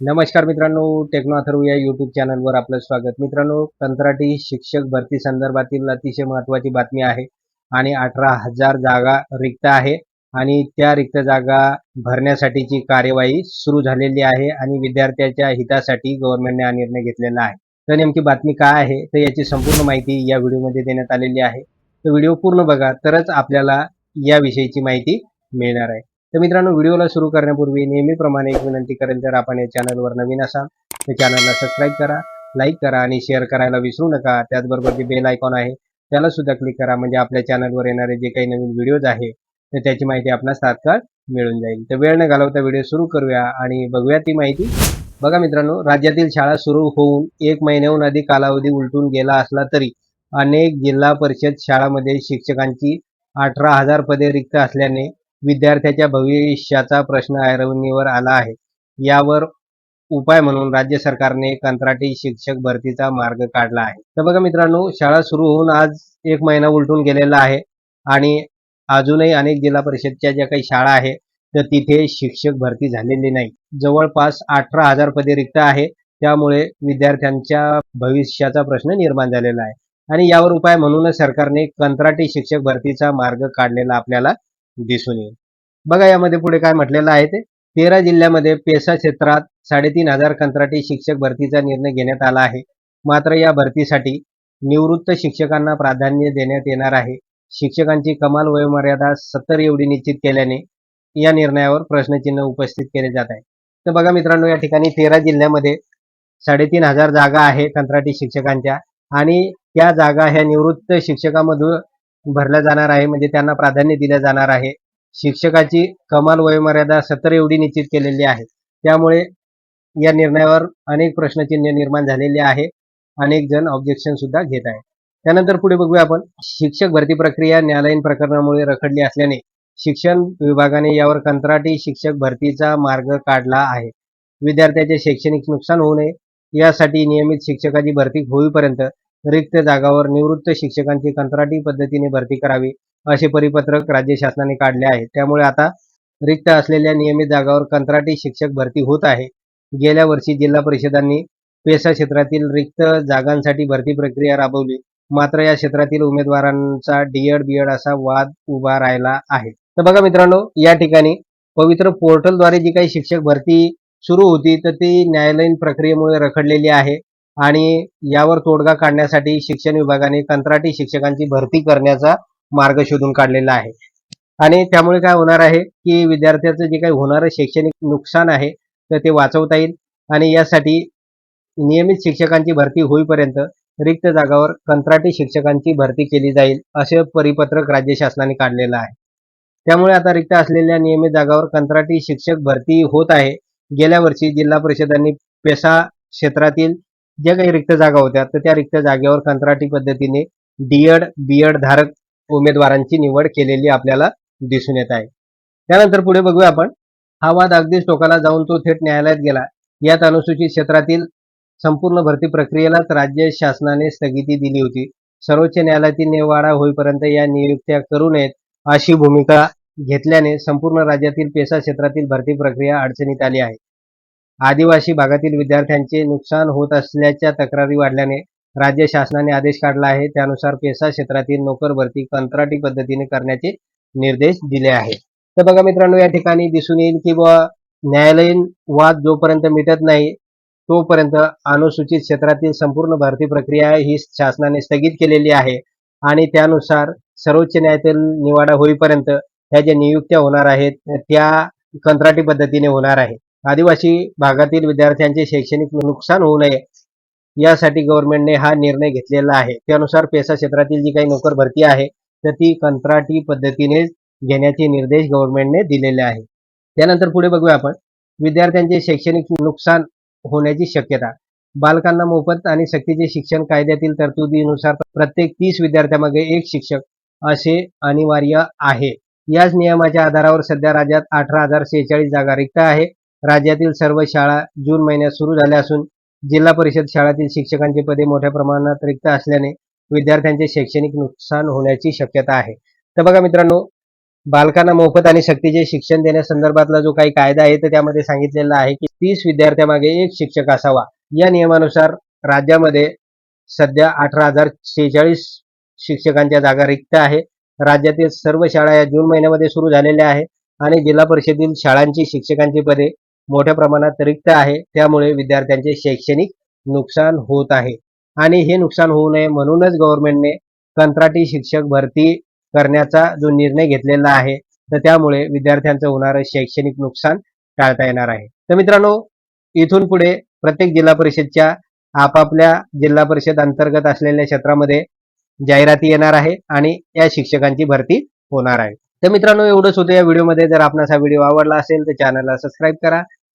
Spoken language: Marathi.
नमस्कार मित्रांनो टेक्नो अथर्व या युट्यूब चॅनलवर आपलं स्वागत. मित्रांनो कंत्राटी शिक्षक भरती संदर्भातील अतिशय महत्त्वाची बातमी आहे आणि अठरा हजार जागा रिक्त आहे आणि त्या रिक्त जागा भरण्यासाठीची कार्यवाही सुरू झालेली आहे आणि विद्यार्थ्याच्या हितासाठी गव्हर्नमेंटने हा निर्णय घेतलेला आहे. तर नेमकी बातमी काय आहे तर याची संपूर्ण माहिती या व्हिडिओमध्ये देण्यात आलेली आहे. तर व्हिडिओ पूर्ण बघा तरच आपल्याला याविषयीची माहिती मिळणार आहे. तर मित्रांनो व्हिडिओला सुरू करण्यापूर्वी नेहमीप्रमाणे एक विनंती करेल जर आपण या चॅनलवर नवीन असाल तर चॅनलला सबस्क्राईब करा लाईक करा आणि शेअर करायला विसरू नका. त्याचबरोबर जे बेल आयकॉन आहे त्याला सुद्धा क्लिक करा. म्हणजे आपल्या चॅनलवर येणारे जे काही नवीन व्हिडिओज आहे तर त्याची माहिती आपणास तात्काळ मिळून जाईल. तर वेळ न घालवता व्हिडिओ सुरू करूया आणि बघूया ती माहिती. बघा मित्रांनो राज्यातील शाळा सुरू होऊन एक महिन्याहून अधिक कालावधी उलटून गेला असला तरी अनेक जिल्हा परिषद शाळांमध्ये शिक्षकांची अठरा हजार पदे रिक्त असल्याने विद्यार्थ्याच्या भविष्याचा प्रश्न ऐरवणीवर आला आहे. यावर उपाय म्हणून राज्य सरकारने कंत्राटी शिक्षक भरतीचा मार्ग काढला आहे. तर बघा मित्रांनो शाळा सुरू होऊन आज एक महिना उलटून गेलेला आहे आणि अजूनही अनेक जिल्हा परिषदच्या ज्या काही शाळा आहे तर तिथे शिक्षक भरती झालेली नाही. जवळपास अठरा हजार पदे रिक्त आहे. त्यामुळे विद्यार्थ्यांच्या भविष्याचा प्रश्न निर्माण झालेला आहे. आणि यावर उपाय म्हणूनच सरकारने कंत्राटी शिक्षक भरतीचा मार्ग काढलेला आपल्याला दिसून येईल. बघा यामध्ये पुढे काय म्हटलेलं आहे ते. तेरा जिल्ह्यामध्ये पेसा क्षेत्रात साडेतीन हजार कंत्राटी शिक्षक भरतीचा निर्णय घेण्यात आला आहे. मात्र या भरतीसाठी निवृत्त शिक्षकांना प्राधान्य देण्यात येणार आहे. शिक्षकांची कमाल वयोमर्यादा सत्तर एवढी निश्चित केल्याने या निर्णयावर प्रश्नचिन्ह उपस्थित केले जात आहे. तर बघा मित्रांनो या ठिकाणी तेरा जिल्ह्यामध्ये साडेतीन हजार जागा आहे कंत्राटी शिक्षकांच्या आणि त्या जागा ह्या निवृत्त शिक्षकामधून भरल्या जाणार आहे म्हणजे त्यांना प्राधान्य दिले जाणार आहे. शिक्षकाची कमाल वयोमर्यादा सत्तर एवढी निश्चित केलेली आहे. त्यामुळे या निर्णयावर अनेक प्रश्नचिन्ह निर्माण झालेले आहे. अनेक जण ऑब्जेक्शन सुद्धा घेत आहे त्यानंतर पुढे बघूया आपण. शिक्षक भरती प्रक्रिया न्यायालयीन प्रकरणामुळे रखडली असल्याने शिक्षण विभागाने यावर कंत्राटी शिक्षक भरतीचा मार्ग काढला आहे. विद्यार्थ्याचे शैक्षणिक नुकसान होऊ नये. यासाठी नियमित शिक्षकाची भरती होईपर्यंत रिक्त जागावर निवृत्त शिक्षकांची कंत्राटी पद्धतीने भरती करावी असे परिपत्रक राज्य शासनाने काढले आहे. त्यामुळे आता रिक्त असलेल्या नियमित जागावर कंत्राटी शिक्षक भरती होत आहे. गेल्या वर्षी जिल्हा परिषदांनी पेसा क्षेत्रातील रिक्त जागांसाठी भरती प्रक्रिया राबवली. मात्र या क्षेत्रातील उमेदवारांचा डीएड बीएड असा वाद उभा राहिला आहे. तर बघा मित्रांनो या ठिकाणी पवित्र पोर्टलद्वारे जी काही शिक्षक भरती सुरू होती तर ती न्यायालयीन प्रक्रियेमुळे रखडलेली आहे. आणि यावर तोडगा काढण्यासाठी शिक्षण विभागाने कंत्राटी शिक्षकांची भरती करण्याचा मार्ग शोधून काढलेला आहे. आणि त्यामुळे काय होणार आहे की विद्यार्थ्याचं जे काही होणारं शैक्षणिक नुकसान आहे तर ते वाचवता येईल आणि यासाठी नियमित शिक्षकांची भरती होईपर्यंत रिक्त जागावर कंत्राटी शिक्षकांची भरती केली जाईल असे परिपत्रक राज्य शासनाने काढलेलं आहे. त्यामुळे आता रिक्त असलेल्या नियमित जागावर कंत्राटी शिक्षक भरती होत आहे. गेल्या वर्षी जिल्हा परिषदांनी पेसा क्षेत्रातील ज्या काही रिक्त जागा होत्या तर त्या रिक्त जागेवर कंत्राटी पद्धतीने डीएड बीएड धारक उमेदवारांची निवड केलेली आपल्याला दिसून येत आहे. त्यानंतर पुढे बघूया आपण. हा वाद अगदीच टोकाला जाऊन तो थेट न्यायालयात गेला. यात अनुसूचित क्षेत्रातील संपूर्ण भरती प्रक्रियेलाच राज्य शासनाने स्थगिती दिली होती. सर्वोच्च न्यायालयातील निवाडा होईपर्यंत या नियुक्त्या करू नयेत अशी भूमिका घेतल्याने संपूर्ण राज्यातील पेसा क्षेत्रातील भरती प्रक्रिया अडचणीत आली आहे. आदिवासी भागातील विद्यार्थ्यांचे नुकसान होत असल्याच्या तक्रारी वाढल्याने राज्य शासनाने आदेश काढला आहे. त्यानुसार पेसा क्षेत्रातील नोकर भरती कंत्राटी पद्धतीने करण्याचे निर्देश दिले आहेत. तर बघा मित्रांनो या ठिकाणी दिसून येईल की बुवा न्यायालयीन वाद जोपर्यंत मिटत नाही तोपर्यंत अनुसूचित क्षेत्रातील संपूर्ण भरती प्रक्रिया ही शासनाने स्थगित केलेली आहे. आणि त्यानुसार सर्वोच्च न्यायालयातील निवाडा होईपर्यंत ह्या ज्या नियुक्त्या होणार आहेत त्या कंत्राटी पद्धतीने होणार आहे आदिवासी भागातील विद्यार्थ्यांचे शैक्षणिक नुकसान होऊ नये यासाठी गव्हर्नमेंटने हा निर्णय घेतलेला आहे. त्यानुसार पेसा क्षेत्रातील जी काही नोकर भरती आहे तर ती कंत्राटी पद्धतीने घेण्याचे निर्देश गव्हर्नमेंटने दिलेले आहे. त्यानंतर पुढे बघूया आपण. विद्यार्थ्यांचे शैक्षणिक नुकसान होण्याची शक्यता. बालकांना मोफत आणि सक्तीचे शिक्षण कायद्यातील तरतुदीनुसार प्रत्येक तीस विद्यार्थ्यामागे एक शिक्षक असे अनिवार्य आहे. याच नियमाच्या आधारावर सध्या राज्यात अठरा हजार शेहेचाळीस जागा रिक्त आहे. राज्यातील सर्व शाळा जून महिन्यात सुरू झाल्या असून जिल्हा परिषद शाळातील शिक्षकांची पदे मोठ्या प्रमाणात रिक्त असल्याने विद्यार्थ्यांचे शैक्षणिक नुकसान होण्याची शक्यता आहे. तर बघा मित्रांनो बालकांना मोफत आणि सक्तीचे शिक्षण देण्यासंदर्भातला जो काही कायदा आहे तर त्यामध्ये सांगितलेला आहे की तीस विद्यार्थ्यामागे एक शिक्षक असावा. या नियमानुसार राज्यामध्ये सध्या अठरा हजार शेहेचाळीस शिक्षकांच्या जागा रिक्त आहे. राज्यातील सर्व शाळा या जून महिन्यामध्ये सुरू झालेल्या आहे आणि जिल्हा परिषदेतील शाळांची शिक्षकांची पदे मोठ्या प्रमाणात रिक्त आहे. त्यामुळे विद्यार्थ्यांचे शैक्षणिक नुकसान होत आहे. आणि हे नुकसान होऊ नये म्हणूनच गव्हर्नमेंटने कंत्राटी शिक्षक भरती करण्याचा जो निर्णय घेतलेला आहे तर त्यामुळे विद्यार्थ्यांचं होणारं शैक्षणिक नुकसान टाळता येणार आहे. तर मित्रांनो इथून पुढे प्रत्येक जिल्हा परिषदच्या आपापल्या जिल्हा परिषद अंतर्गत असलेल्या क्षेत्रामध्ये जाहिराती येणार आहे आणि या शिक्षकांची भरती होणार आहे. तर मित्रांनो एवढंच होतं या व्हिडिओमध्ये. जर आपणास हा व्हिडिओ आवडला असेल तर चॅनलला सबस्क्राईब करा.